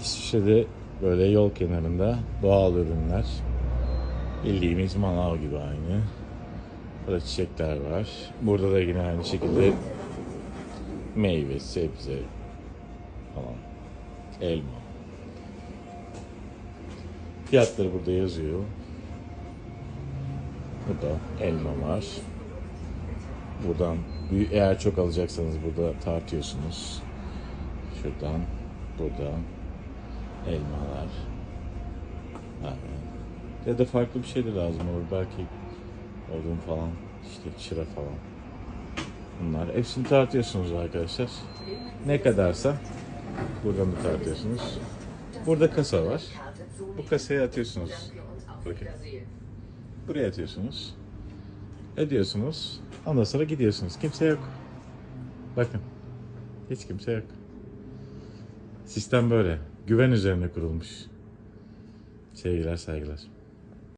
İsviçre'de böyle yol kenarında doğal ürünler. Bildiğimiz manav gibi aynı. Burada çiçekler var. Burada da yine aynı şekilde meyve, sebze falan. Elma. Fiyatları burada yazıyor. Burada elma var. Buradan eğer çok alacaksanız burada tartıyorsunuz. Şuradan, buradan elmalar. Ya da farklı bir şey de lazım olur. Belki odun falan, işte çıra falan. Bunlar hepsini tartıyorsunuz arkadaşlar. Ne kadarsa buradan da tartıyorsunuz. Burada kasa var. Bu kasaya atıyorsunuz. Bakın. Buraya atıyorsunuz. Ödüyorsunuz. Ondan sonra gidiyorsunuz. Kimse yok. Bakın. Hiç kimse yok. Sistem böyle. Güven üzerine kurulmuş. Sevgiler saygılar.